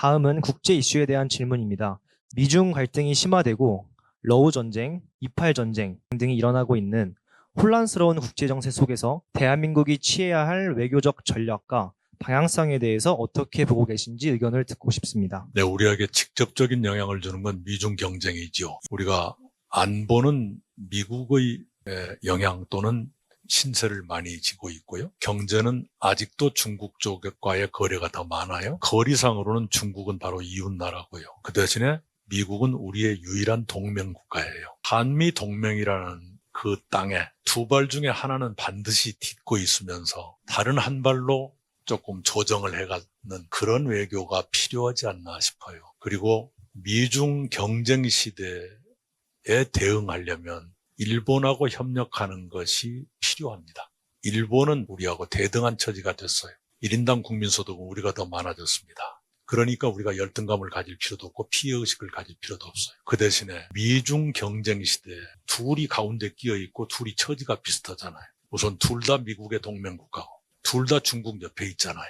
다음은 국제 이슈에 대한 질문입니다. 미중 갈등이 심화되고 러우 전쟁, 이팔 전쟁 등이 일어나고 있는 혼란스러운 국제 정세 속에서 대한민국이 취해야 할 외교적 전략과 방향성에 대해서 어떻게 보고 계신지 의견을 듣고 싶습니다. 네, 우리에게 직접적인 영향을 주는 건 미중 경쟁이지요. 우리가 안 보는 미국의 에, 영향 또는 신세를 많이 지고 있고요. 경제는 아직도 중국 쪽과의 거래가 더 많아요. 거리상으로는 중국은 바로 이웃 나라고요. 그 대신에 미국은 우리의 유일한 동맹 국가예요. 한미 동맹이라는 그 땅에 두 발 중에 하나는 반드시 딛고 있으면서 다른 한 발로 조금 조정을 해가는 그런 외교가 필요하지 않나 싶어요. 그리고 미중 경쟁 시대에 대응하려면 일본하고 협력하는 것이 필요합니다. 일본은 우리하고 대등한 처지가 됐어요. 1인당 국민소득은 우리가 더 많아졌습니다. 그러니까 우리가 열등감을 가질 필요도 없고 피해의식을 가질 필요도 없어요. 그 대신에 미중 경쟁 시대에 둘이 가운데 끼어 있고 둘이 처지가 비슷하잖아요. 우선 둘 다 미국의 동맹국가고 둘 다 중국 옆에 있잖아요.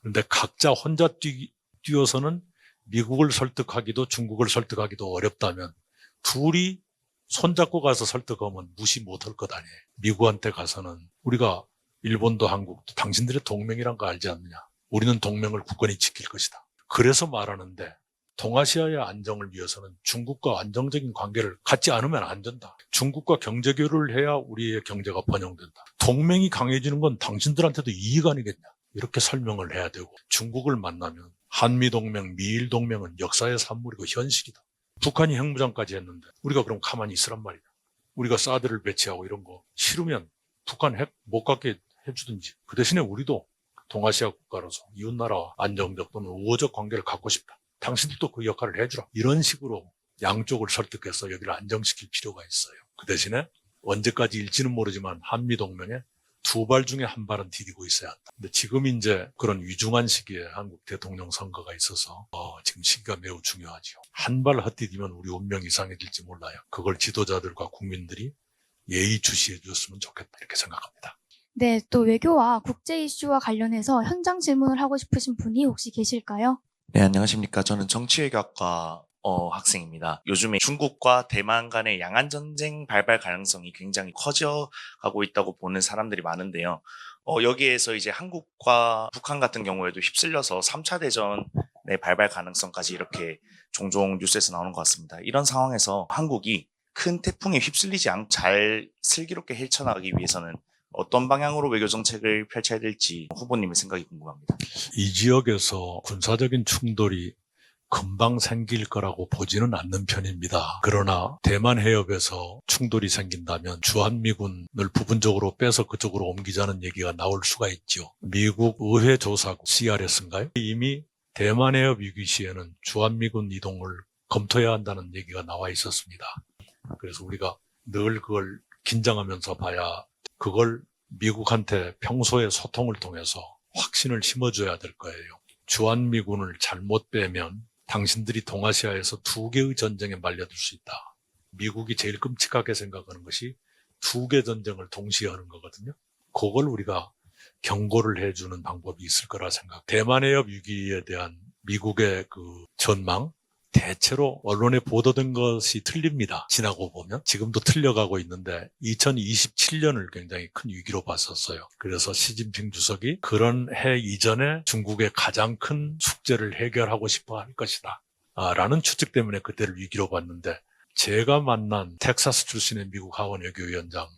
그런데 각자 혼자 뛰, 뛰어서는 미국을 설득하기도 중국을 설득하기도 어렵다면 둘이 손잡고 가서 설득하면 무시 못할 것 아니에요. 미국한테 가서는 우리가 일본도 한국도 당신들의 동맹이란 거 알지 않느냐. 우리는 동맹을 굳건히 지킬 것이다. 그래서 말하는데 동아시아의 안정을 위해서는 중국과 안정적인 관계를 갖지 않으면 안 된다. 중국과 경제 교류를 해야 우리의 경제가 번영된다. 동맹이 강해지는 건 당신들한테도 이익 아니겠냐. 이렇게 설명을 해야 되고 중국을 만나면 한미 동맹, 미일 동맹은 역사의 산물이고 현실이다. 북한이 핵무장까지 했는데 우리가 그럼 가만히 있으란 말이다. 우리가 사드를 배치하고 이런 거 싫으면 북한 핵 못 갖게 해주든지 그 대신에 우리도 동아시아 국가로서 이웃나라와 안정적 또는 우호적 관계를 갖고 싶다. 당신들도 그 역할을 해주라. 이런 식으로 양쪽을 설득해서 여기를 안정시킬 필요가 있어요. 그 대신에 언제까지 일지는 모르지만 한미동맹에 두 발 중에 한 발은 디디고 있어야 한다. 근데 지금 이제 그런 위중한 시기에 한국 대통령 선거가 있어서 어, 지금 시기가 매우 중요하지요. 한 발 헛디디면 우리 운명 이 상해질지 몰라요. 그걸 지도자들과 국민들이 예의 주시해 줬으면 좋겠다 이렇게 생각합니다. 네, 또 외교와 국제 이슈와 관련해서 현장 질문을 하고 싶으신 분이 혹시 계실까요? 네, 안녕하십니까. 저는 정치외교학과 어, 학생입니다. 요즘에 중국과 대만 간의 양안 전쟁 발발 가능성이 굉장히 커져가고 있다고 보는 사람들이 많은데요. 어, 여기에서 이제 한국과 북한 같은 경우에도 휩쓸려서 3차 대전의 발발 가능성까지 이렇게 종종 뉴스에서 나오는 것 같습니다. 이런 상황에서 한국이 큰 태풍에 휩쓸리지 않고 잘 슬기롭게 헤쳐나가기 위해서는 어떤 방향으로 외교 정책을 펼쳐야 될지 후보님의 생각이 궁금합니다. 이 지역에서 군사적인 충돌이 금방 생길 거라고 보지는 않는 편입니다. 그러나 대만 해협에서 충돌이 생긴다면 주한미군을 부분적으로 빼서 그쪽으로 옮기자는 얘기가 나올 수가 있죠. 미국 의회 조사국 CRS인가요? 이미 대만 해협 위기 시에는 주한미군 이동을 검토해야 한다는 얘기가 나와 있었습니다. 그래서 우리가 늘 그걸 긴장하면서 봐야 그걸 미국한테 평소에 소통을 통해서 확신을 심어줘야 될 거예요. 주한미군을 잘못 빼면 당신들이 동아시아에서 두 개의 전쟁에 말려들 수 있다. 미국이 제일 끔찍하게 생각하는 것이 두 개 전쟁을 동시에 하는 거거든요. 그걸 우리가 경고를 해주는 방법이 있을 거라 생각. 대만 해협 위기에 대한 미국의 그 전망, 대체로 언론에 보도된 것이 틀립니다. 지나고 보면 지금도 틀려가고 있는데 2027년을 굉장히 큰 위기로 봤었어요. 그래서 시진핑 주석이 그런 해 이전에 중국의 가장 큰 숙제를 해결하고 싶어 할 것이다. 아, 라는 추측 때문에 그때를 위기로 봤는데 제가 만난 텍사스 출신의 미국 하원 외교위원장은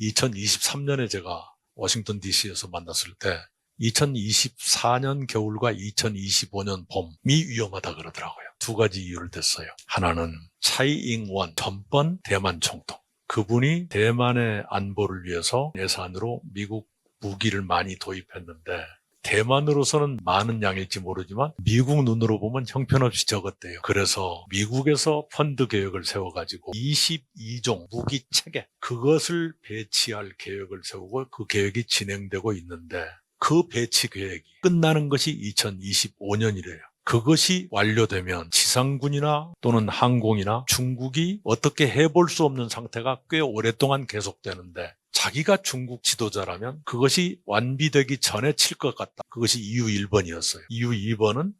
2023년에 제가 워싱턴 DC에서 만났을 때 2024년 겨울과 2025년 봄이 위험하다 그러더라고요. 두 가지 이유를 댔어요. 하나는 차이잉원 전번 대만 총통. 그분이 대만의 안보를 위해서 예산으로 미국 무기를 많이 도입했는데 대만으로서는 많은 양일지 모르지만 미국 눈으로 보면 형편없이 적었대요. 그래서 미국에서 펀드 계획을 세워가지고 22종 무기 체계 그것을 배치할 계획을 세우고 그 계획이 진행되고 있는데 그 배치 계획이 끝나는 것이 2025년이래요. 그것이 완료되면 지상군이나 또는 항공이나 중국이 어떻게 해볼 수 없는 상태가 꽤 오랫동안 계속되는데 자기가 중국 지도자라면 그것이 완비되기 전에 칠 것 같다. 그것이 이유 1번이었어요. 이유 2번은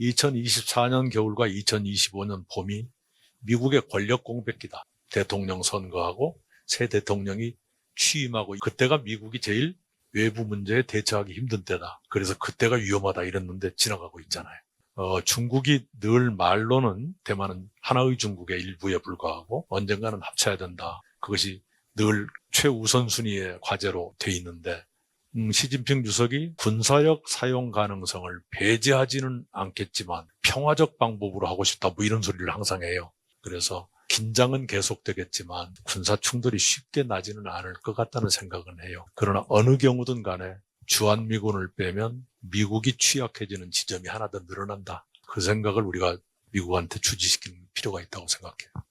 2024년 겨울과 2025년 봄이 미국의 권력 공백기다. 대통령 선거하고 새 대통령이 취임하고 그때가 미국이 제일 외부 문제에 대처하기 힘든 때다. 그래서 그때가 위험하다 이랬는데 지나가고 있잖아요. 어, 중국이 늘 말로는 대만은 하나의 중국의 일부에 불과하고 언젠가는 합쳐야 된다. 그것이 늘 최우선순위의 과제로 돼 있는데 음, 시진핑 주석이 군사력 사용 가능성을 배제하지는 않겠지만 평화적 방법으로 하고 싶다 뭐 이런 소리를 항상 해요. 그래서 긴장은 계속되겠지만 군사 충돌이 쉽게 나지는 않을 것 같다는 생각은 해요. 그러나 어느 경우든 간에 주한미군을 빼면 미국이 취약해지는 지점이 하나 더 늘어난다. 그 생각을 우리가 미국한테 주지시킬 필요가 있다고 생각해요.